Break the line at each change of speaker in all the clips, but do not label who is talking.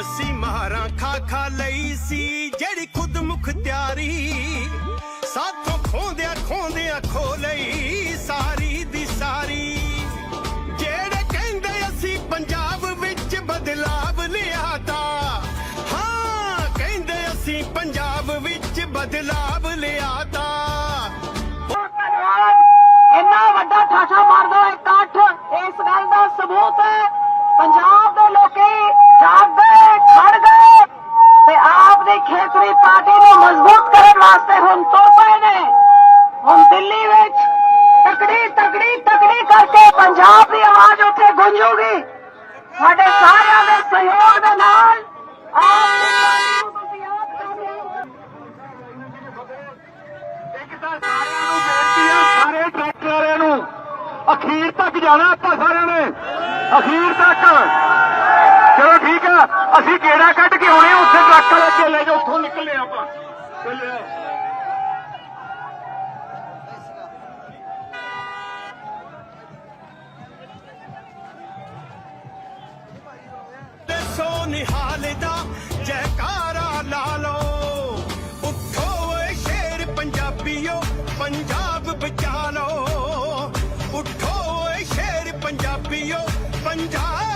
ਅਸੀਂ ਮਾਰਾਂ ਖਾ ਖਾ ਲਈ ਸੀ, ਜਿਹੜੀ ਖੁਦ ਮੁਖਤਿਆਰੀ ਸਾਥੋਂ ਖੋਂਦਿਆਂ ਖੋਂਦਿਆਂ ਖੋ ਲਈ ਸਾਰੀ ਦੀ ਸਾਰੀ। ਜਿਹੜੇ ਕਹਿੰਦੇ ਅਸੀਂ ਪੰਜਾਬ ਵਿੱਚ ਬਦਲਾਵ ਲਿਆਤਾ ਹਾਂ, ਕਹਿੰਦੇ ਅਸੀਂ ਪੰਜਾਬ ਵਿੱਚ ਬਦਲਾਵ ਲਿਆਤਾ
ਧੰਨਵਾਦ ਇੰਨਾ ਵੱਡਾ ਠਾਠਾ ਮਾਰਦਾ ਇਕੱਠ ਇਸ ਗੱਲ ਦਾ ਸਬੂਤ ਹੈ, ਪੰਜਾਬ ਦੇ ਲੋਕੀ ਜਾਗ ਦੀ ਖੇਤਰੀ ਪਾਰਟੀ ਨੂੰ ਮਜ਼ਬੂਤ ਕਰਨ ਵਾਸਤੇ ਹੁਣ ਤੁਰ ਪਏ ਨੇ। ਹੁਣ ਦਿੱਲੀ ਵਿੱਚ ਤਕੜੀ ਤਕੜੀ ਤਕੜੀ ਕਰਕੇ ਪੰਜਾਬ ਦੀ ਆਵਾਜ਼ ਉੱਥੇ ਗੂੰਜੂਗੀ। ਸਾਡੇ ਸਾਰਿਆਂ ਦੇ ਸਹਿਯੋਗ ਦੇ ਨਾਲ
ਸਾਰੇ ਟਰੈਕਟਰ ਵਾਲਿਆਂ ਨੂੰ, ਅਖੀਰ ਤੱਕ ਜਾਣਾ ਆਪਾਂ ਸਾਰਿਆਂ ਨੇ। ਅਖੀਰ ਤੱਕ। ਚਲੋ ਠੀਕ ਆ, ਅਸੀਂ ਗੇੜਾ ਕੱਢ ਕੇ ਆਉਣੇ ਉੱਥੇ ਟਰੱਕ ਵਾਲੇ ਅੱਗੇ ਲੈ ਉੱਥੋਂ ਨਿਕਲਨੇ ਆਪਾਂ। ਚੱਲਿਆ
ਸੋ ਨਿਹਾਲ ਦਾ ਜੈਕਾਰਾ ਲਾ ਲਓ। ਉੱਠੋ ਓਏ ਸ਼ੇਰ ਪੰਜਾਬੀਓ, ਪੰਜਾਬ ਬਚਾ ਲਓ। ਉੱਠੋ ਓਏ ਸ਼ੇਰ ਪੰਜਾਬੀਓ, ਪੰਜਾਬ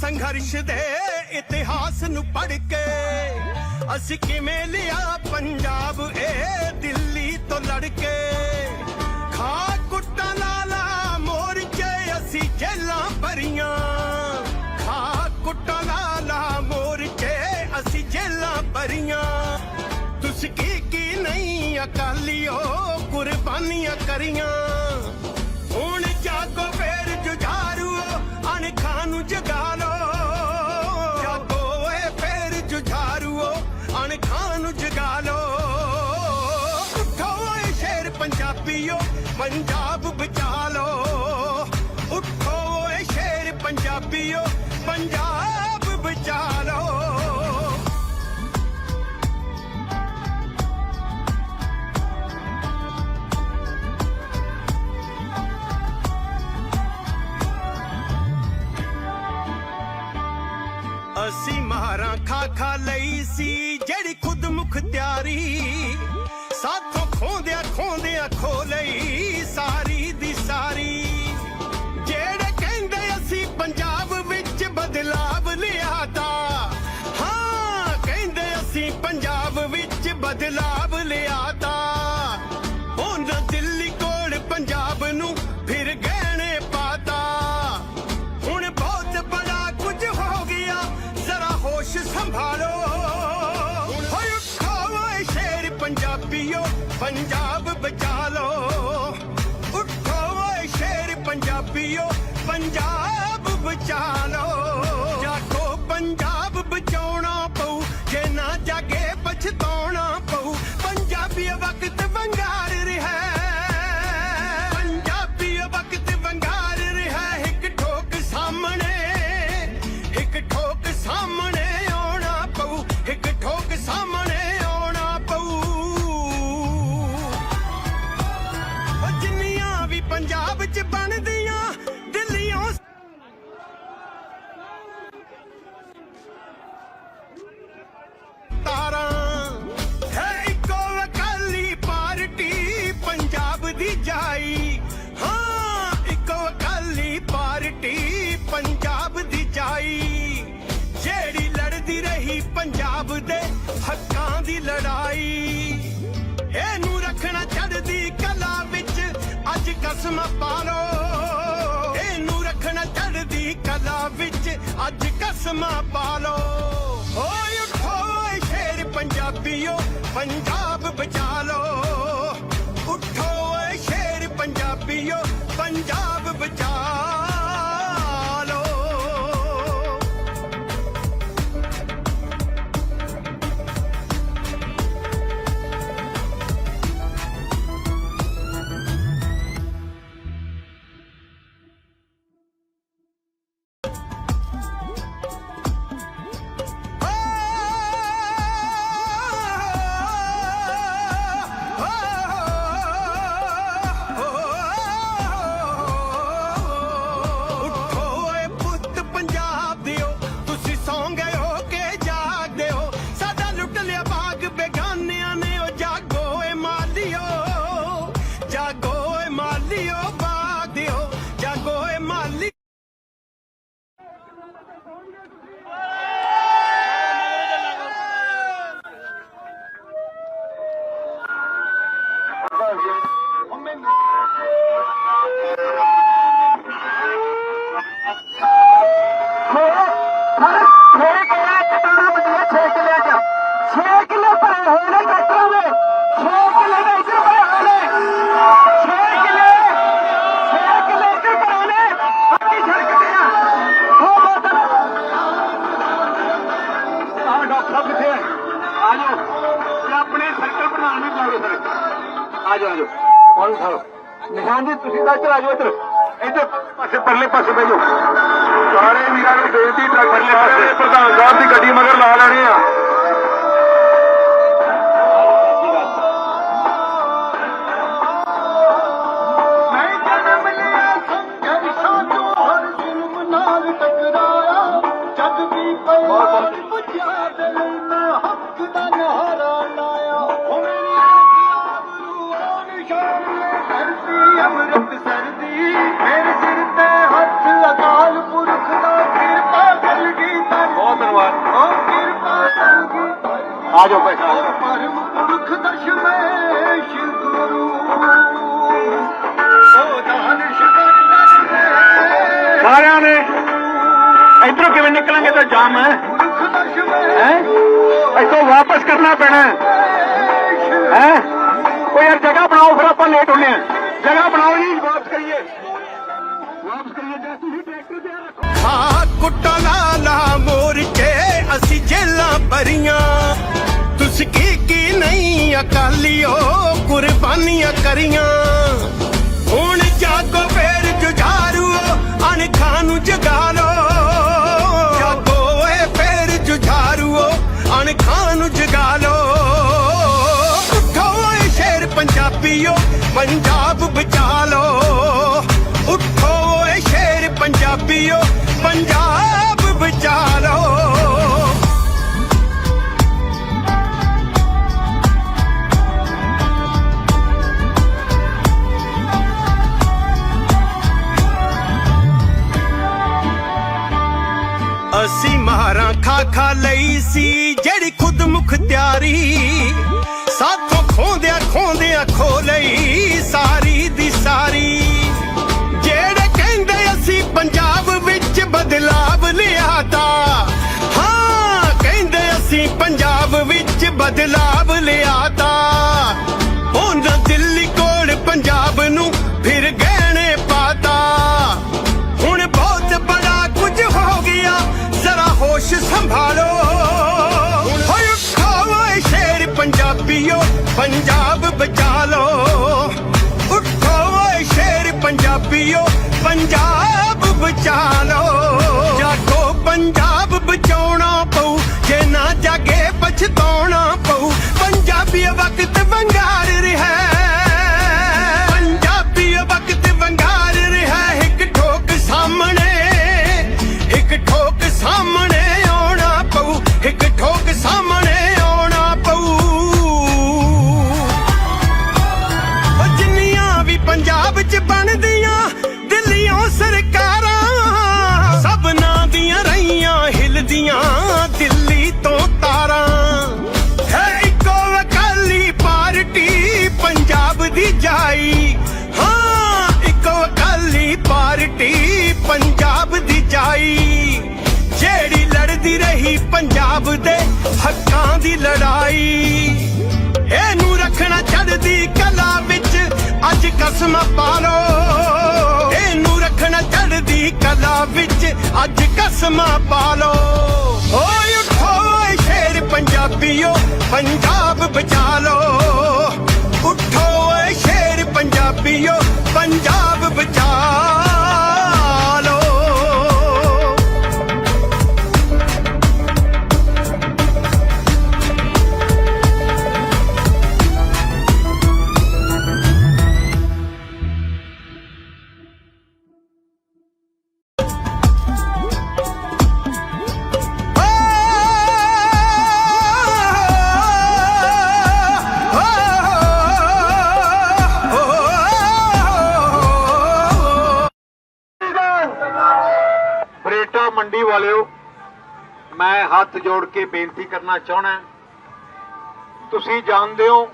ਸੰਘਰਸ਼ ਦੇ ਇਤਿਹਾਸ ਨੂੰ ਪੜ੍ਹ ਕੇ ਅਸੀਂ ਕਿਵੇਂ ਲਿਆ ਪੰਜਾਬ ਇਹ ਦਿੱਲੀ ਤੋਂ ਲੜ ਕੇ? ਖਾ ਕੁੱਟਾਂ ਲਾਲਾ ਮੋਰਚੇ ਅਸੀਂ ਜੇਲਾਂ ਭਰੀਆਂ। ਖਾ ਕੁੱਟਾਂ ਲਾਲਾ ਮੋਰਚੇ ਅਸੀਂ ਜੇਲਾਂ ਭਰੀਆਂ। ਤੁਸੀਂ ਕੀ ਕੀ ਨਹੀਂ ਅਕਾਲੀਓ ਕੁਰਬਾਨੀਆਂ ਕਰੀਆਂ। ਹੁਣ ਜਾਗੋ ਫੇਰ ਜੁਝਾਰੂ ਅਣਖਾਂ ਨੂੰ ਜਗਾ ਅਣਖਾਂ ਨੂੰ ਜਗਾ ਲੋ ਉੱਠੋ ਏ ਸ਼ੇਰ ਪੰਜਾਬੀਓ, ਪੰਜਾਬ ਬਚਾ ਲੋ ਉੱਠੋ ਏ ਸ਼ੇਰ ਪੰਜਾਬੀਓ, ਪੰਜਾਬ ਬਚਾ ਲੋ ਅਸੀਂ ਮਾਰਾਂ ਖਾ ਖਾ ਲਈ ਸੀ। ਮੁਖਤਿਆਰੀ ਸਾਥੋਂ ਖੋਂਦਿਆਂ ਖੋਂਦਿਆਂ ਖੋ ਲਈ ਸਾਰੀ ਦੀ ਸਾਰੀ। ਜਿਹੜੇ ਕਹਿੰਦੇ ਅਸੀਂ ਪੰਜਾਬ ਵਿੱਚ ਬਦਲਾਵ ਲਿਆਤਾ ਹਾਂ, ਕਹਿੰਦੇ ਅਸੀਂ ਪੰਜਾਬ ਵਿੱਚ ਬਦਲਾਵ ਲਿਆਤਾ ਪੰਜਾਬ ਬਚਾ ਲੋ ਅੱਜ ਪਾ ਲੋ ਇਹਨੂੰ ਰੱਖਣਾ ਚੜਦੀ ਕਲਾ ਵਿੱਚ। ਅੱਜ ਕਸਮ ਪਾ ਲੋ ਓਏ ਉਠੋ ਓਏ ਸ਼ੇਰ ਪੰਜਾਬੀਓ, ਪੰਜਾਬ ਬਚਾ ਲੋ ਸਾਰੇ
ਵੀਰਾਂ ਨੂੰ ਬੇਨਤੀ ਟਰੱਕ ਸਾਰੇ ਪ੍ਰਧਾਨ ਸਾਹਿਬ ਦੀ ਗੱਡੀ ਮਗਰ ਲਾ ਲੈਣੇ ਆ। ਨਿਕਲਾਂਗੇ ਤਾਂ ਜਾਮ ਹੈ। ਹੈ? ਇੱਥੋਂ ਵਾਪਸ ਕਰਨਾ ਪੈਣਾ ਹੈ। ਕੋਈ ਯਾਰ ਜਗ੍ਹਾ ਬਣਾਓ ਫਿਰ ਆਪਾਂ ਲੇਟ ਹੁੰਨੇ ਆ ਜਗ੍ਹਾ ਬਣਾਓ ਜੀ, ਵਾਪਸ ਕਰੀਏ। ਵਾਪਸ ਕਰੀਏ ਜੇ ਤੁਸੀਂ ਟਰੈਕਟਰ ਤੇ ਰੱਖੋ।
ਹਾਂ, ਕੁੱਟਾ ਲਾਲਾ ਮੋਰਚੇ ਅਸੀਂ ਜੇਲਾਂ ਭਰੀਆਂ। ਤੁਸੀਂ ਕੀ ਕੀ ਨਹੀਂ ਅਕਾਲੀਓ, ਕੁਰਬਾਨੀਆਂ ਕਰੀਆਂ। ਪੰਜਾਬ ਬਚਾ ਲੋ ਉੱਠੋ ਏ ਸ਼ੇਰ ਪੰਜਾਬੀਓ, ਪੰਜਾਬ ਬਚਾ ਲੋ ਅਸੀਂ ਮਾਰਾਂ ਖਾ ਖਾ ਲਈ ਸੀ, ਜਿਹੜੀ ਖੁਦ ਮੁਖਤਿਆਰੀ ਪੰਜਾਬ ਵਿੱਚ ਬਦਲਾਵ ਲਿਆਤਾ ਹੁਣ ਦਿੱਲੀ ਕੋਲ ਪੰਜਾਬ ਨੂੰ ਫਿਰ ਗਹਿਣੇ ਪਾਤਾ ਹੁਣ ਬਹੁਤ ਬੜਾ ਕੁਝ ਹੋ ਗਿਆ, ਜ਼ਰਾ ਹੋਸ਼ ਸੰਭਾਲੋ। ਹੋਏ ਉਠੋ ਓਏ ਸ਼ੇਰ ਪੰਜਾਬੀਓ, ਪੰਜਾਬ ਬਚਾ ਲੋ। ਉੱਠੋ ਓਏ ਸ਼ੇਰ ਪੰਜਾਬੀਓ, ਪੰਜਾਬ ਬਚਾ ਲੋ। ਪੰਜਾਬੀ ਵਕਤ ਦੀ ਜਾਈ। ਹਾਂ, ਇੱਕੋ ਅਕਾਲੀ ਪਾਰਟੀ ਪੰਜਾਬ ਦੀ ਜਾਈ। ਜਿਹੜੀ ਲੜਦੀ ਰਹੀ ਪੰਜਾਬ ਦੇ ਹੱਕਾਂ ਦੀ ਲੜਾਈ। ਇਹਨੂੰ ਰੱਖਣਾ ਚੜਦੀ ਕਲਾ ਵਿੱਚ ਅੱਜ ਕਸਮ ਪਾ ਲੋ ਇਹਨੂੰ ਰੱਖਣਾ ਚੜਦੀ ਕਲਾ ਵਿੱਚ ਅੱਜ ਕਸਮ ਪਾ ਲੋ ਓਏ ਉਠੋ ਓਏ ਸ਼ੇਰ ਪੰਜਾਬੀਓ, ਪੰਜਾਬ ਬਚਾ ਲੋ ਉੱਠੋ ਓਏ ਸ਼ੇਰ ਪੰਜਾਬੀਓ ਪੰਜਾਬ ਬਚਾ।
ਜੋੜ ਕੇ ਬੇਨਤੀ ਕਰਨਾ ਚਾਹਣਾ ਤੁਸੀਂ ਜਾਣਦੇ ਹੋ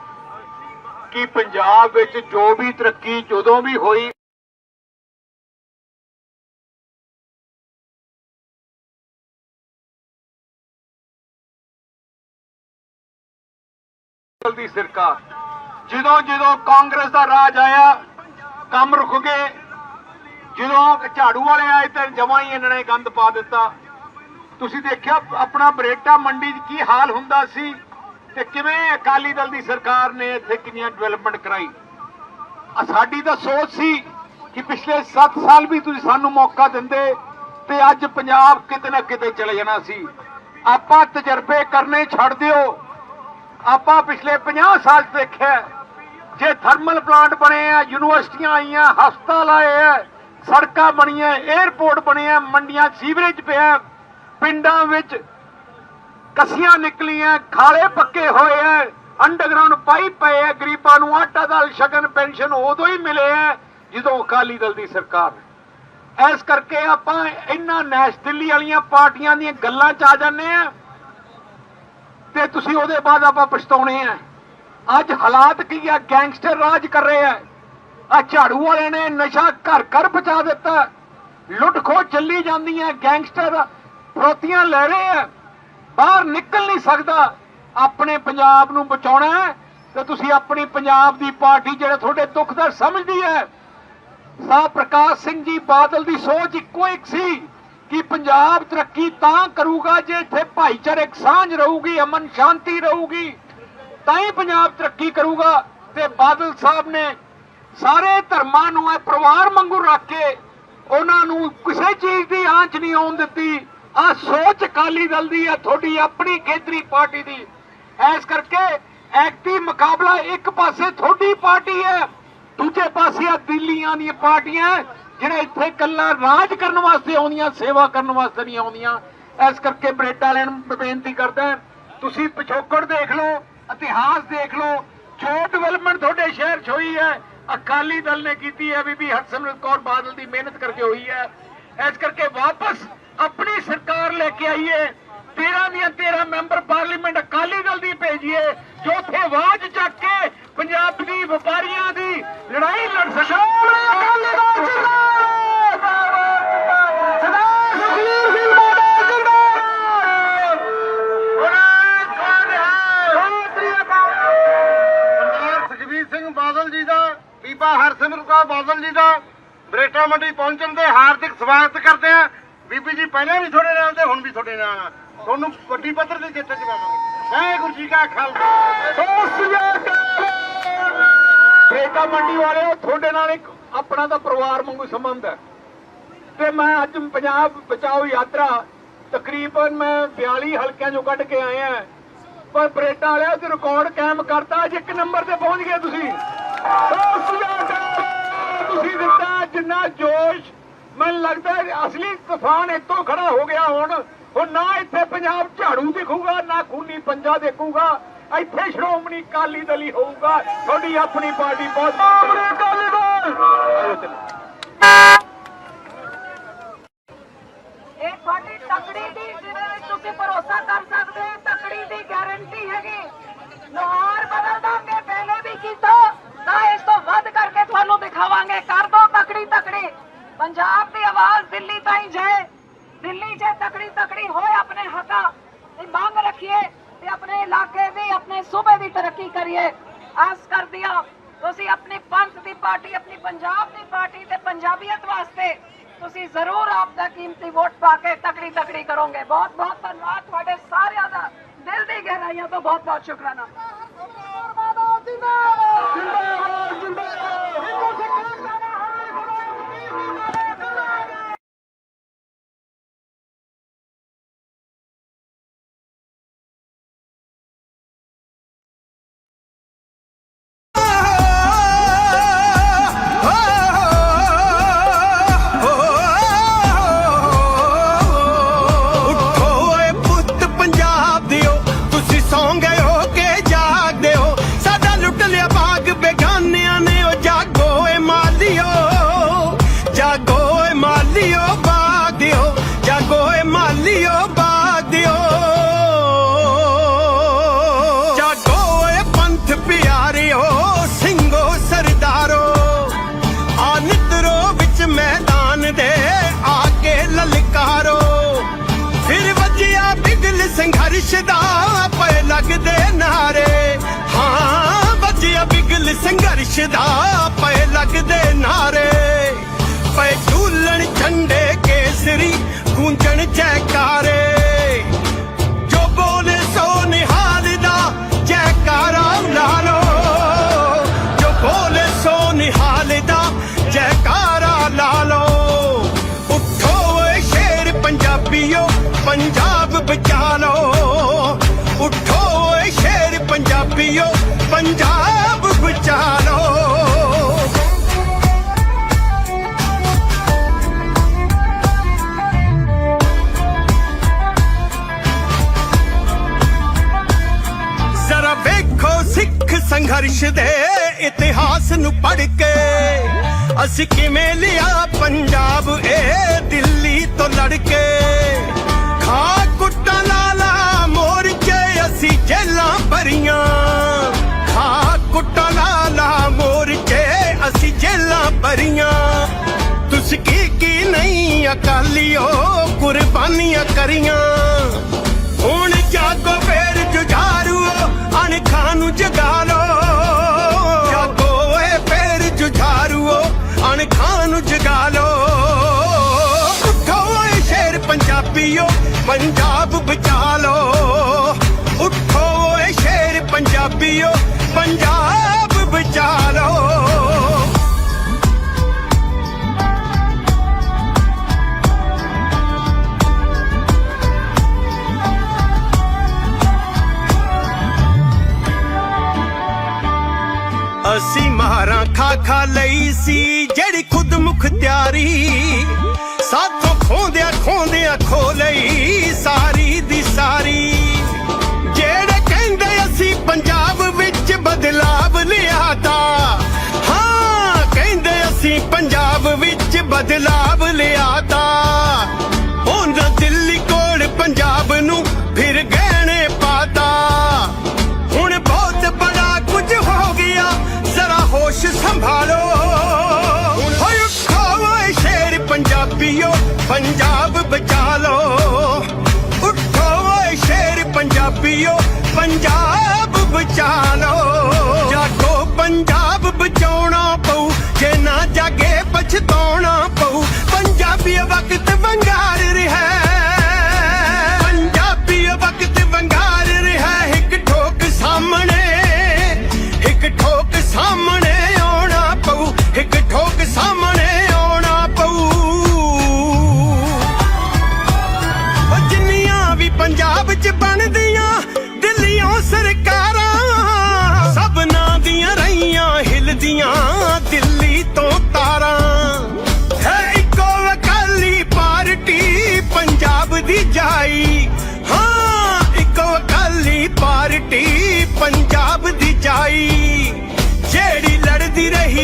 ਕਿ ਪੰਜਾਬ ਵਿੱਚ ਜੋ ਵੀ ਤਰੱਕੀ ਜਦੋਂ ਵੀ ਹੋਈ ਦੀ ਸਰਕਾਰ, ਜਦੋਂ ਜਦੋਂ ਕਾਂਗਰਸ ਦਾ ਰਾਜ ਆਇਆ, ਕੰਮ ਰੁਕ ਗਏ। ਜਦੋਂ ਝਾੜੂ ਵਾਲੇ ਆਏ ਤਾਂ ਜਮਾਂ ਹੀ ਇਹਨਾਂ ਨੇ ਗੰਦ ਪਾ ਦਿੱਤਾ। ਤੁਸੀਂ ਦੇਖਿਆ ਆਪਣਾ ਬਰੇਟਾ ਮੰਡੀ 'ਚ ਕੀ ਹਾਲ ਹੁੰਦਾ ਸੀ ਤੇ ਕਿਵੇਂ ਅਕਾਲੀ ਦਲ ਦੀ ਸਰਕਾਰ ਨੇ ਇੱਥੇ ਕਿੰਨੀਆਂ ਡਿਵੈਲਪਮੈਂਟ ਕਰਾਈ? ਸਾਡੀ ਤਾਂ ਸੋਚ ਸੀ ਕਿ ਪਿਛਲੇ 7 ਸਾਲ ਵੀ ਤੁਸੀਂ ਸਾਨੂੰ ਮੌਕਾ ਦਿੰਦੇ ਤੇ ਅੱਜ ਪੰਜਾਬ ਕਿਤੇ ਨਾ ਕਿਤੇ ਚਲੇ ਜਾਣਾ ਸੀ। ਆਪਾਂ ਤਜਰਬੇ ਕਰਨੇ ਛੱਡ ਦਿਓ। ਆਪਾਂ ਪਿਛਲੇ 50 ਸਾਲ 'ਚ ਦੇਖਿਆ, ਜੇ ਥਰਮਲ ਪਲਾਂਟ ਬਣੇ ਆ, ਯੂਨੀਵਰਸਿਟੀਆਂ ਆਈਆਂ, ਹਸਪਤਾਲ ਆਏ ਆ, ਸੜਕਾਂ ਬਣੀਆਂ 에ਅਰਪੋਰਟ ਬਣਿਆ ਮੰਡੀਆਂ ਸੀਵਰੇਜ ਪਿਆ ਪਿੰਡਾਂ ਵਿੱਚ ਕਸੀਆਂ ਨਿਕਲੀਆਂ, ਖਾਲੇ ਪੱਕੇ ਹੋਏ ਐ ਅੰਡਰਗਰਾਉਂਡ ਪਾਈਪ ਪਏ ਐ ਗਰੀਬਾਂ ਨੂੰ ਆਟਾ ਦਾਲ, ਸ਼ਗਨ, ਪੈਨਸ਼ਨ ਉਦੋਂ ਹੀ ਮਿਲੇ ਐ ਜਦੋਂ ਅਕਾਲੀ ਦਲ ਦੀ ਸਰਕਾਰ ਐਸ ਕਰਕੇ ਆਪਾਂ ਇਹਨਾਂ ਨੈਸ਼ ਦਿੱਲੀ ਵਾਲੀਆਂ ਪਾਰਟੀਆਂ ਦੀਆਂ ਗੱਲਾਂ 'ਚ ਆ ਜਾਂਦੇ ਆ ਤੇ ਤੁਸੀਂ ਉਹਦੇ ਬਾਅਦ ਆਪਾਂ ਪਛਤਾਉਣੇ ਆ। ਅੱਜ ਹਾਲਾਤ ਕੀ ਆ? ਗੈਂਗਸਟਰ ਰਾਜ ਕਰ ਰਹੇ ਆ। ਆ ਝਾੜੂ ਵਾਲੇ ਨੇ ਨਸ਼ਾ ਘਰ ਘਰ ਪਹੁੰਚਾ ਦਿੱਤਾ। ਲੁੱਟ ਖੋਹ ਚੱਲੀ ਜਾਂਦੀ ਹੈ ਗੈਂਗਸਟਰ ਫਰੋਤੀਆਂ ਲੈ ਰਹੇ ਆ। ਬਾਹਰ ਨਿਕਲ ਨਹੀਂ ਸਕਦਾ। ਆਪਣੇ ਪੰਜਾਬ ਨੂੰ ਬਚਾਉਣਾ ਤੇ ਤੁਸੀਂ ਆਪਣੀ ਪੰਜਾਬ ਦੀ ਪਾਰਟੀ ਜਿਹੜੇ ਤੁਹਾਡੇ ਦੁੱਖ ਦਾ ਸਮਝਦੀ ਹੈ। ਸਾਹ ਪ੍ਰਕਾਸ਼ ਸਿੰਘ ਜੀ ਬਾਦਲ ਦੀ ਸੋਚ ਇੱਕੋ ਇੱਕ ਸੀ ਕਿ ਪੰਜਾਬ ਤਰੱਕੀ ਤਾਂ ਕਰੂਗਾ ਜੇ ਇੱਥੇ ਭਾਈਚਾਰਕ ਸਾਂਝ ਰਹੂਗੀ, ਅਮਨ ਸ਼ਾਂਤੀ ਰਹੂਗੀ, ਤਾਂ ਹੀ ਪੰਜਾਬ ਤਰੱਕੀ ਕਰੂਗਾ। ਤੇ ਬਾਦਲ ਸਾਹਿਬ ਨੇ ਸਾਰੇ ਧਰਮਾਂ ਨੂੰ ਇਹ ਪਰਿਵਾਰ ਵਾਂਗੂ ਰੱਖ ਕੇ ਉਹਨਾਂ ਨੂੰ ਕਿਸੇ ਚੀਜ਼ ਦੀ ਆਂਚ ਨਹੀਂ ਆਉਣ ਦਿੱਤੀ। ਆ ਸੋਚ ਅਕਾਲੀ ਦਲ ਦੀ ਹੈ ਤੁਹਾਡੀ ਆਪਣੀ ਕੇਂਦਰੀ ਪਾਰਟੀ ਦੀ। ਐਸ ਕਰਕੇ ਐਕਟਿਵ ਮੁਕਾਬਲਾ ਇੱਕ ਪਾਸੇ ਤੁਹਾਡੀ ਪਾਰਟੀ ਹੈ, ਦੂਜੇ ਪਾਸੇ ਆ ਦਿੱਲੀਆਂ ਦੀਆਂ ਪਾਰਟੀਆਂ ਜਿਹੜੇ ਇੱਥੇ ਕੱਲਾ ਰਾਜ ਕਰਨ ਵਾਸਤੇ ਆਉਂਦੀਆਂ, ਸੇਵਾ ਕਰਨ ਵਾਸਤੇ ਨਹੀਂ ਆਉਂਦੀਆਂ। ਇਸ ਕਰਕੇ ਬਰੇਟਾ ਲੈਣ ਨੂੰ ਬੇਨਤੀ ਕਰਦਾ, ਤੁਸੀਂ ਪਿਛੋਕੜ ਦੇਖ ਲਓ, ਇਤਿਹਾਸ ਦੇਖ ਲਓ। ਜੋ ਡਿਵੈਲਪਮੈਂਟ ਤੁਹਾਡੇ ਸ਼ਹਿਰ 'ਚ ਹੋਈ ਹੈ, ਅਕਾਲੀ ਦਲ ਨੇ ਕੀਤੀ ਹੈ, ਬੀਬੀ ਹਰਸਿਮਰਤ ਕੌਰ ਬਾਦਲ ਦੀ ਮਿਹਨਤ ਕਰਕੇ ਹੋਈ ਹੈ। ਇਸ ਕਰਕੇ ਵਾਪਸ ਆਪਣੀ ਸਰਕਾਰ ਲੈ ਕੇ ਆਈਏ। 13 ਦੀਆਂ 13 ਮੈਂਬਰ ਪਾਰਲੀਮੈਂਟ ਅਕਾਲੀ ਦਲ ਦੀ ਭੇਜੀਏ ਜੋ ਉੱਥੇ ਆਵਾਜ਼ ਚੱਕ ਕੇ ਪੰਜਾਬ ਦੀ ਵਪਾਰੀਆਂ ਦੀ ਲੜਾਈ ਲੜ ਸਕਣ ਅਕਾਲੀ ਦਲ
ਬੀਬਾ ਹਰਸਿਮਰਤ ਕੌਰ ਬਾਦਲ ਜੀ ਦਾ ਬਰੇਟਾ ਮੰਡੀ ਪਹੁੰਚਣ ਦੇ ਹਾਰਦਿਕ ਸਵਾਗਤ ਕਰਦੇ ਆ ਬੀਬੀ ਜੀ ਪਹਿਲਾਂ ਵੀ ਤੁਹਾਡੇ ਨਾਲ ਤੇ ਹੁਣ ਵੀ ਤੁਹਾਡੇ ਨਾਲ ਆ। ਤੁਹਾਨੂੰ ਵੱਡੀ ਪੱਧਰ ਤੇ ਜਿੱਤ ਚਵਾਵਾਂਗੇ ਵਾਹਿਗੁਰੂ ਜੀ ਕਾ ਖਾਲਸਾ।
ਠੇਕਾ ਮੰਡੀ ਵਾਲਿਓ, ਤੁਹਾਡੇ ਨਾਲ ਇੱਕ ਆਪਣਾ ਤਾਂ ਪਰਿਵਾਰ ਵਾਂਗੂ ਸੰਬੰਧ ਹੈ। ਤੇ ਮੈਂ ਅੱਜ ਪੰਜਾਬ ਬਚਾਓ ਯਾਤਰਾ ਤਕਰੀਬਨ ਮੈਂ 42 ਹਲਕਿਆਂ ਚੋਂ ਕੱਢ ਕੇ ਆਇਆ ਪਰ ਬਰੇਟਾ ਵਾਲਿਆ ਤੇ ਰਿਕਾਰਡ ਕਾਇਮ ਕਰਤਾ, ਅੱਜ ਇੱਕ ਨੰਬਰ ਤੇ ਪਹੁੰਚ ਗਏ ਤੁਸੀਂ। ਤੁਸੀਂ ਦਿੱਤਾ ਜਿੰਨਾ ਜੋਸ਼ ਮੈਨੂੰ ਲੱਗਦਾ ਹੈ ਅਸਲੀ ਤੂਫਾਨ ਇੱਥੋਂ ਖੜਾ ਹੋ ਗਿਆ ਹੁਣ। ਹੁਣ ਨਾ ਇੱਥੇ ਪੰਜਾਬ ਝਾੜੂ ਦਿਖੂਗਾ ਨਾ ਖੂਨੀ ਪੰਜਾ ਦੇਖੂਗਾ। ਇੱਥੇ ਸ਼੍ਰੋਮਣੀ ਅਕਾਲੀ ਦਲ ਹੀ ਹੋਊਗਾ। ਤੁਹਾਡੀ ਆਪਣੀ ਪਾਰਟੀ ਬਹੁਤ ਸ਼੍ਰੋਮਣੀ ਅਕਾਲੀ ਦਲ
ਇਹ ਤੁਹਾਡੀ ਤਕੜੀ ਦੀ ਜਿਹਦੇ ਵਿੱਚ ਤੁਸੀਂ ਭਰੋਸਾ ਕਰ ਸਕਦੇ ਹੋ ਤਕੜੀ ਦੀ ਗਾਰੰਟੀ ਹੈਗੀ। ਲਾਹੌਰ ਬਦਲ ਦਾਂਗੇ ਪਹਿਲੇ ਵੀ ਕੀਤਾ ਤਾਂ ਇਸ ਤੋਂ ਵੱਧ ਕਰਕੇ ਤੁਹਾਨੂੰ ਦਿਖਾਵਾਂਗੇ। ਕਰ ਦੋ ਤਕੜੀ ਤਕੜੀ। ਪੰਜਾਬ ਦੀ ਆਵਾਜ਼ ਦਿੱਲੀ ਤਾਈਂ ਜਾਏ। ਦਿੱਲੀ 'ਚ ਤਕੜੀ ਤਕੜੀ ਹੋਏ ਆਪਣੇ ਹੱਕਾਂ ਦੀ ਮੰਗ ਰੱਖੀਏ ਤੇ ਆਪਣੇ ਇਲਾਕੇ ਦੀ, ਆਪਣੇ ਸੂਬੇ ਦੀ ਤਰੱਕੀ ਕਰੀਏ। ਆਸ ਕਰਦੀ ਹਾਂ, ਤੁਸੀਂ ਆਪਣੀ ਪੰਥ ਦੀ ਪਾਰਟੀ, ਆਪਣੀ ਪੰਜਾਬ ਦੀ ਪਾਰਟੀ ਤੇ ਪੰਜਾਬੀਅਤ ਵਾਸਤੇ ਤੁਸੀਂ ਜ਼ਰੂਰ ਆਪ ਦਾ ਕੀਮਤੀ ਵੋਟ ਪਾ ਕੇ ਤਕੜੀ ਤਕੜੀ ਕਰੋਗੇ। ਬਹੁਤ ਬਹੁਤ ਧੰਨਵਾਦ ਤੁਹਾਡੇ ਸਾਰਿਆਂ ਦਾ। ਦਿਲ ਦੀ ਗਹਿਰਾਈਆਂ ਤੋਂ ਬਹੁਤ ਬਹੁਤ ਸ਼ੁਕਰਾਨਾ।
ਸੰਘਰਸ਼ ਦਾ ਪਏ ਲੱਗਦੇ ਨਾਰੇ। ਹਾਂ, ਵੱਜਿਆ ਬਿਗਲ ਸੰਘਰਸ਼ ਦਾ ਪਏ ਲੱਗਦੇ ਨਾਰੇ। ਪਏ ਝੂਲਣ ਝੰਡੇ ਕੇਸਰੀ, ਗੂੰਜਣ ਜੈਕਾਰੇ। ਸੰਘਰਸ਼ ਦੇ ਇਤਿਹਾਸ ਨੂੰ ਪੜ੍ਹ ਕੇ ਅਸੀਂ ਕਿਵੇਂ ਲਿਆ ਪੰਜਾਬ ਇਹ ਦਿੱਲੀ ਤੋਂ ਲੜ ਕੇ ਖਾ ਕੁੱਟਾਂ ਲਾਲਾ ਮੋਰਚੇ ਅਸੀਂ ਜੇਲਾਂ ਭਰੀਆਂ। ਖਾ ਕੁੱਟਾਂ ਲਾਲਾ ਮੋਰਚੇ ਅਸੀਂ ਜੇਲਾਂ ਭਰੀਆਂ। ਤੁਸੀਂ ਕੀ ਕੀ ਨਹੀਂ ਅਕਾਲੀਓ ਕੁਰਬਾਨੀਆਂ ਕਰੀਆਂ। ਹੁਣ ਜਾਗੋ ਫੇਰ ਜੁਝਾਰੂ ਅਣਖਾਂ ਨੂੰ ਜਗਾ ਲੋ ਅਣਖਾਂ ਨੂੰ ਜਗਾ ਲੋ ਉੱਠੋ ਏ ਸ਼ੇਰ ਪੰਜਾਬੀਓ, ਪੰਜਾਬ ਬਚਾ ਲੋ ਉੱਠੋ ਏ ਸ਼ੇਰ ਪੰਜਾਬੀਓ, ਪੰਜਾਬ ਬਚਾ ਲੋ ਅਸੀਂ ਮਾਰਾਂ ਖਾ ਖਾ ਲਈ ਸੀ ਜਿਹੜੀ ਖੁਦ ਮੁਖਤਿਆਰੀ ਸਾਥੋਂ ਖੋਂਦਿਆਂ ਖੋਂਦਿਆਂ ਖੋ ਲਈ ਸਾਰੀ ਦੀ ਸਾਰੀ। ਜਿਹੜੇ ਕਹਿੰਦੇ ਅਸੀਂ ਪੰਜਾਬ ਵਿੱਚ ਬਦਲਾਵ ਲਿਆਦਾ ਹਾਂ, ਕਹਿੰਦੇ ਅਸੀਂ ਪੰਜਾਬ ਵਿੱਚ ਬਦਲਾਵ ਪੰਜਾਬ ਬਚਾ ਲੋ ਜਾਗੋ, ਪੰਜਾਬ ਬਚਾਉਣਾ ਪਊ। ਜੇ ਨਾ ਜਾਗੇ ਪਛਤਾਉਣਾ ਪਊ। ਪੰਜਾਬੀ ਵਕਤ ਵੰਗਾਰ ਰਿਹਾ।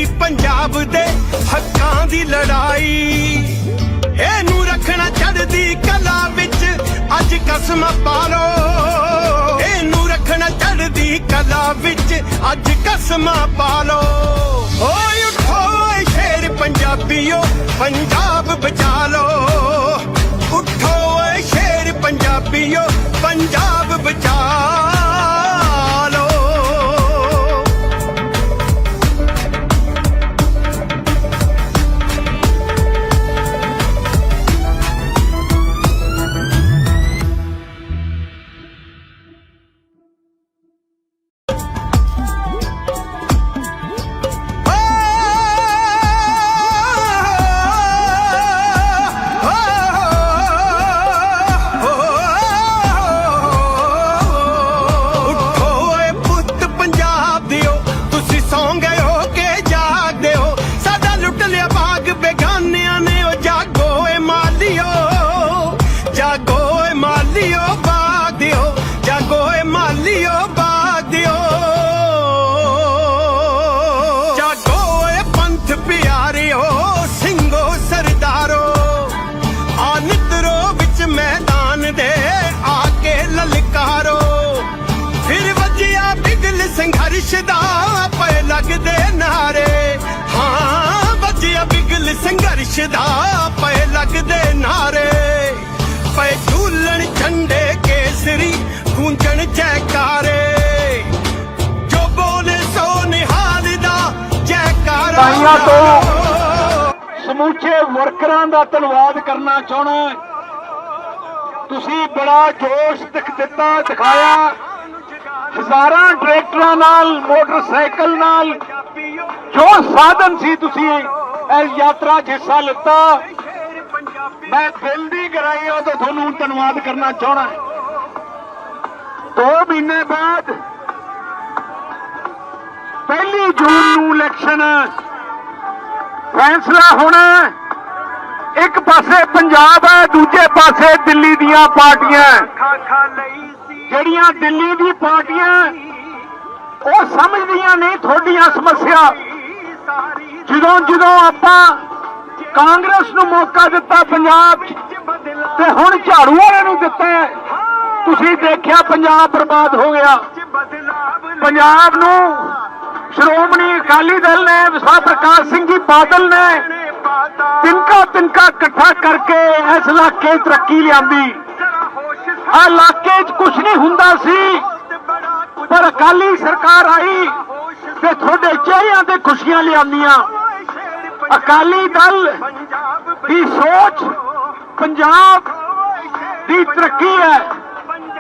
ਲੜਦੀ ਪੰਜਾਬ ਦੇ ਹੱਕਾਂ ਦੀ ਲੜਾਈ। ਇਹਨੂੰ ਰੱਖਣਾ ਚੜਦੀ ਕਲਾ ਵਿੱਚ ਅੱਜ ਕਸਮ ਪਾ ਲੋ ਇਹਨੂੰ ਰੱਖਣਾ ਚੜਦੀ ਕਲਾ ਵਿੱਚ ਅੱਜ ਕਸਮਾਂ ਪਾ ਲੋ ਓਏ ਉਠੋ ਓਏ ਸ਼ੇਰ ਪੰਜਾਬੀਓ, ਪੰਜਾਬ ਬਚਾ ਲੋ ਉਠੋ ਓਏ ਸ਼ੇਰ ਪੰਜਾਬੀਓ, ਪੰਜਾਬ ਬਚਾ ਲੱਗਦੇ ਨਾਰੇ। ਹਾਂ, ਵੱਜਿਆ ਬਿਗਲ ਸੰਘਰਸ਼ ਦਾ ਪਏ ਲੱਗਦੇ ਨਾਰੇ। ਪਏ ਝੂਲਣ ਝੰਡੇ ਕੇਸਰੀ, ਗੂੰਜਣ ਜੈਕਾਰੇ। ਜੋ ਬੋਲੇ ਸੋ ਨਿਹਾਲ ਦਾ ਜੈਕਾਰਾ।
ਤੋਂ ਸਮੂਚੇ ਵਰਕਰਾਂ ਦਾ ਧੰਨਵਾਦ ਕਰਨਾ ਚਾਹਣਾ ਤੁਸੀਂ ਬੜਾ ਜੋਸ਼ ਦਿੱਤਾ, ਦਿਖਾਇਆ। ਹਜ਼ਾਰਾਂ ਟਰੈਕਟਰਾਂ ਨਾਲ, ਮੋਟਰਸਾਈਕਲ ਨਾਲ, ਜੋ ਸਾਧਨ ਸੀ ਤੁਸੀਂ ਇਸ ਯਾਤਰਾ 'ਚ ਹਿੱਸਾ ਲਿੱਤਾ। ਮੈਂ ਦਿਲ ਦੀ ਗਹਿਰਾਈਆਂ ਤੋਂ ਤੁਹਾਨੂੰ ਧੰਨਵਾਦ ਕਰਨਾ ਚਾਹਣਾ ਦੋ ਮਹੀਨੇ ਬਾਅਦ ਪਹਿਲੀ ਜੂਨ ਨੂੰ ਇਲੈਕਸ਼ਨ, ਫੈਸਲਾ ਹੋਣਾ ਇੱਕ ਪਾਸੇ ਪੰਜਾਬ ਹੈ, ਦੂਜੇ ਪਾਸੇ ਦਿੱਲੀ ਦੀਆਂ ਪਾਰਟੀਆਂ। ਜਿਹੜੀਆਂ ਦਿੱਲੀ ਦੀ ਪਾਰਟੀਆਂ, ਉਹ ਸਮਝਦੀਆਂ ਨਹੀਂ ਤੁਹਾਡੀਆਂ ਸਮੱਸਿਆ। ਜਦੋਂ ਜਦੋਂ ਆਪਾਂ ਕਾਂਗਰਸ ਨੂੰ ਮੌਕਾ ਦਿੱਤਾ ਪੰਜਾਬ 'ਚ, ਤੇ ਹੁਣ ਝਾੜੂ ਵਾਲਿਆਂ ਨੂੰ ਦਿੱਤਾ ਤੁਸੀਂ ਦੇਖਿਆ ਪੰਜਾਬ ਬਰਬਾਦ ਹੋ ਗਿਆ। ਪੰਜਾਬ ਨੂੰ ਸ਼੍ਰੋਮਣੀ ਅਕਾਲੀ ਦਲ ਨੇ, ਵਿਸਾ ਪ੍ਰਕਾਸ਼ ਸਿੰਘ ਜੀ ਬਾਦਲ ਨੇ ਤਿੰਕਾ ਤਿੰਕਾ ਇਕੱਠਾ ਕਰਕੇ ਇਸ ਇਲਾਕੇ ਤਰੱਕੀ ਲਿਆਂਦੀ। ਆ ਇਲਾਕੇ 'ਚ ਕੁਝ ਨਹੀਂ ਹੁੰਦਾ ਸੀ। ਪਰ ਅਕਾਲੀ ਸਰਕਾਰ ਆਈ ਤੇ ਤੁਹਾਡੇ ਚਿਹਰਿਆਂ ਤੇ ਖੁਸ਼ੀਆਂ ਲਿਆਂਦੀਆਂ ਅਕਾਲੀ ਦਲ ਦੀ ਸੋਚ ਪੰਜਾਬ ਦੀ ਤਰੱਕੀ ਹੈ।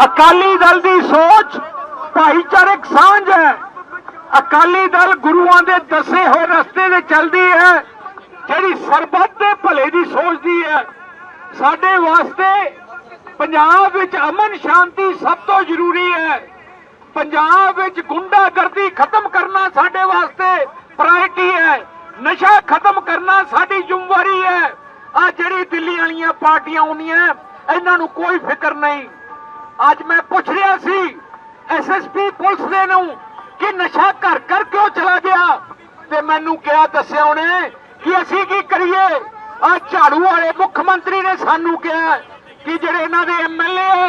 ਅਕਾਲੀ ਦਲ ਦੀ ਸੋਚ ਭਾਈਚਾਰਕ ਸਾਂਝ ਹੈ। ਅਕਾਲੀ ਦਲ ਗੁਰੂਆਂ ਦੇ ਦੱਸੇ ਹੋਏ ਰਸਤੇ ਤੇ ਚੱਲਦੀ ਹੈ। ਜਿਹੜੀ ਸਰਬੱਤ ਦੇ ਭਲੇ ਦੀ ਸੋਚਦੀ ਹੈ। ਸਾਡੇ ਵਾਸਤੇ ਪੰਜਾਬ ਵਿੱਚ ਅਮਨ ਸ਼ਾਂਤੀ ਸਭ ਤੋਂ ਜ਼ਰੂਰੀ ਹੈ। ਪੰਜਾਬ ਵਿੱਚ ਗੁੰਡਾਗਰਦੀ ਖਤਮ ਕਰਨਾ ਸਾਡੇ ਵਾਸਤੇ ਪ੍ਰਾਇਰਟੀ ਹੈ। ਨਸ਼ਾ ਖਤਮ ਕਰਨਾ ਸਾਡੀ ਜ਼ਿੰਮੇਵਾਰੀ ਹੈ। ਆ ਜਿਹੜੀ ਦਿੱਲੀ ਵਾਲੀਆਂ ਪਾਰਟੀਆਂ ਆਉਂਦੀਆਂ, ਇਹਨਾਂ ਨੂੰ ਕੋਈ ਫਿਕਰ ਨਹੀਂ। ਅੱਜ ਮੈਂ ਪੁੱਛ ਰਿਹਾ ਸੀ ਐਸਐਸਪੀ ਪੁਲਿਸ ਦੇ ਨੂੰ ਕਿ ਨਸ਼ਾ ਘਰ ਘਰ ਕਿਉਂ ਚਲਾ ਗਿਆ? ਤੇ ਮੈਨੂੰ ਕਿਹਾ, ਦੱਸਿਆ ਉਹਨੇ ਕਿ ਅਸੀਂ ਕੀ ਕਰੀਏ? ਆ ਝਾੜੂ ਵਾਲੇ ਮੁੱਖ ਮੰਤਰੀ ਨੇ ਸਾਨੂੰ ਕਿਹਾ ਕਿ ਜਿਹੜੇ ਇਹਨਾਂ ਦੇ ਐਮਐਲਏ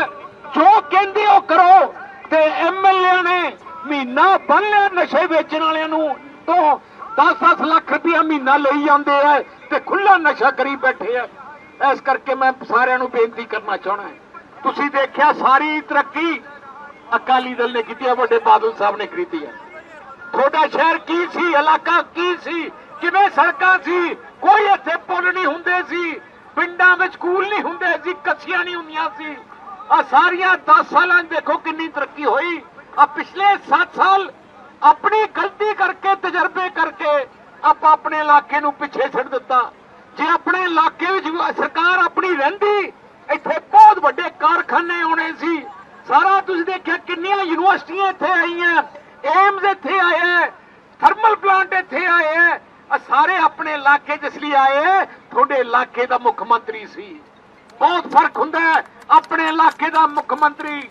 ਜੋ ਕਹਿੰਦੇ ਉਹ ਕਰੋ ਤੇ ਐਮਐਲਏ ਨੇ ਮਹੀਨਾ ਬੰਨ ਲਿਆ ਨਸ਼ੇ ਵੇਚਣ ਵਾਲਿਆਂ ਨੂੰ, ਤੋਂ 10-10 ਲੱਖ ਰੁਪਇਆ ਮਹੀਨਾ ਲਈ ਜਾਂਦੇ ਆ ਤੇ ਖੁੱਲਾ ਨਸ਼ਾ ਕਰੀ ਬੈਠੇ ਆ। ਇਸ ਕਰਕੇ ਮੈਂ ਸਾਰਿਆਂ ਨੂੰ ਬੇਨਤੀ ਕਰਨਾ ਚਾਹਣਾ ਤੁਸੀਂ ਦੇਖਿਆ ਸਾਰੀ ਤਰੱਕੀ ਅਕਾਲੀ ਦਲ ਨੇ ਕੀਤੀ ਹੈ ਵੱਡੇ ਬਾਦਲ ਸਾਹਿਬ ਨੇ ਕੀਤੀ ਹੈ ਤੁਹਾਡਾ ਸ਼ਹਿਰ ਕੀ ਸੀ, ਇਲਾਕਾ ਕੀ ਸੀ, ਕਿਵੇਂ ਸੜਕਾਂ ਸੀ, ਕੋਈ ਇੱਥੇ ਪੁਲ ਨਹੀਂ ਹੁੰਦੇ ਸੀ। ਪਿੰਡਾਂ ਵਿੱਚ ਸਕੂਲ ਨਹੀਂ ਹੁੰਦੇ ਸੀ ਕੱਚੀਆਂ ਨਹੀਂ ਹੁੰਦੀਆਂ ਸੀ। ਆ ਸਾਰੀਆਂ 10 ਸਾਲਾਂ 'ਚ ਦੇਖੋ ਕਿੰਨੀ ਤਰੱਕੀ ਹੋਈ। ਆ ਪਿਛਲੇ 7 ਸਾਲ ਆਪਣੀ ਗਲਤੀ ਕਰਕੇ, ਤਜਰਬੇ ਕਰਕੇ ਆਪਾਂ ਆਪਣੇ ਇਲਾਕੇ ਨੂੰ ਪਿੱਛੇ ਛੱਡ ਦਿੱਤਾ। ਜੇ ਆਪਣੇ ਇਲਾਕੇ ਵਿੱਚ ਸਰਕਾਰ ਆਪਣੀ ਰਹਿੰਦੀ, ਇੱਥੇ ਬਹੁਤ ਵੱਡੇ ਕਾਰਖਾਨੇ ਆਉਣੇ ਸੀ। ਸਾਰਾ ਤੁਸੀਂ ਦੇਖਿਆ ਕਿੰਨੀਆਂ ਯੂਨੀਵਰਸਿਟੀਆਂ ਇੱਥੇ ਆਈਆਂ। ਏਮਜ਼ ਇੱਥੇ ਆਏ ਹੈ ਥਰਮਲ ਪਲਾਂਟ ਇੱਥੇ ਆਏ ਹੈ ਆ ਸਾਰੇ ਆਪਣੇ ਇਲਾਕੇ 'ਚ ਇਸ ਲਈ ਆਏ, ਤੁਹਾਡੇ ਇਲਾਕੇ ਦਾ ਮੁੱਖ ਮੰਤਰੀ ਸੀ। ਬਹੁਤ ਫ਼ਰਕ ਹੁੰਦਾ ਆਪਣੇ ਇਲਾਕੇ ਦਾ ਮੁੱਖ ਮੰਤਰੀ।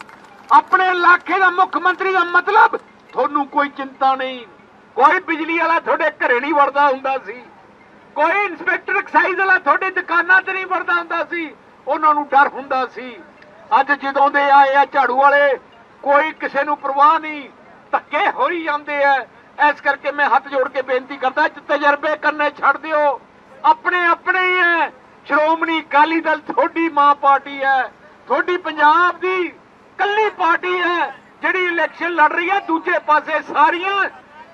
ਆਪਣੇ ਇਲਾਕੇ ਦਾ ਮੁੱਖ ਮੰਤਰੀ ਦਾ ਮਤਲਬ ਤੁਹਾਨੂੰ ਕੋਈ ਚਿੰਤਾ ਨਹੀਂ। ਕੋਈ ਬਿਜਲੀ ਵਾਲਾ ਤੁਹਾਡੇ ਘਰੇ ਨਹੀਂ ਵੜਦਾ ਹੁੰਦਾ ਸੀ। ਕੋਈ ਇੰਸਪੈਕਟਰ ਐਕਸਾਈਜ਼ ਵਾਲਾ ਤੁਹਾਡੇ ਦੁਕਾਨਾਂ ਤੇ ਨਹੀਂ ਵੜਦਾ ਹੁੰਦਾ ਸੀ। ਉਹਨਾਂ ਨੂੰ ਡਰ ਹੁੰਦਾ ਸੀ। ਅੱਜ ਜਦੋਂ ਦੇ ਆਏ ਆ ਝਾੜੂ ਵਾਲੇ, ਕੋਈ ਕਿਸੇ ਨੂੰ ਪਰਵਾਹ ਨਹੀਂ। ਧੱਕੇ ਹੋਈ ਜਾਂਦੇ ਆ। ਇਸ ਕਰਕੇ ਮੈਂ ਹੱਥ ਜੋੜ ਕੇ ਬੇਨਤੀ ਕਰਦਾ ਤਜਰਬੇ ਕਰਨੇ ਛੱਡ ਦਿਓ। ਆਪਣੇ ਆਪਣੇ ਹੀ ਹੈ। ਸ਼੍ਰੋਮਣੀ ਅਕਾਲੀ ਦਲ ਤੁਹਾਡੀ ਮਾਂ ਪਾਰਟੀ ਹੈ। ਤੁਹਾਡੀ ਪੰਜਾਬ ਦੀ ਕੱਲੀ ਪਾਰਟੀ ਹੈ, ਜਿਹੜੀ ਇਲੈਕਸ਼ਨ ਲੜ ਰਹੀ ਹੈ। ਦੂਜੇ ਪਾਸੇ ਸਾਰੀਆਂ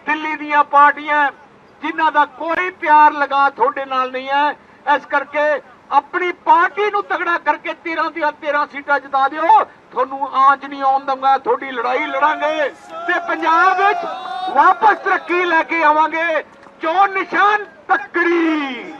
ਦਿੱਲੀ ਦੀਆਂ ਪਾਰਟੀਆਂ, ਜਿਨ੍ਹਾਂ ਦਾ ਕੋਈ ਪਿਆਰ ਲਗਾ ਤੁਹਾਡੇ ਨਾਲ ਨਹੀਂ ਹੈ। ਇਸ ਕਰਕੇ ਆਪਣੀ ਪਾਰਟੀ ਨੂੰ ਤਗੜਾ ਕਰਕੇ 13 ਦੀਆਂ 13 ਸੀਟਾਂ ਜਿਤਾ ਦਿਓ। ਤੁਹਾਨੂੰ ਆਂਚ ਨਹੀਂ ਆਉਣ ਦਵਾਂਗਾ ਤੁਹਾਡੀ ਲੜਾਈ ਲੜਾਂਗੇ ਤੇ ਪੰਜਾਬ ਵਿੱਚ ਵਾਪਸ ਤਰੱਕੀ ਲੈ ਕੇ ਆਵਾਂਗੇ। ਚੋਣ ਨਿਸ਼ਾਨ ਤੱਕੜੀ।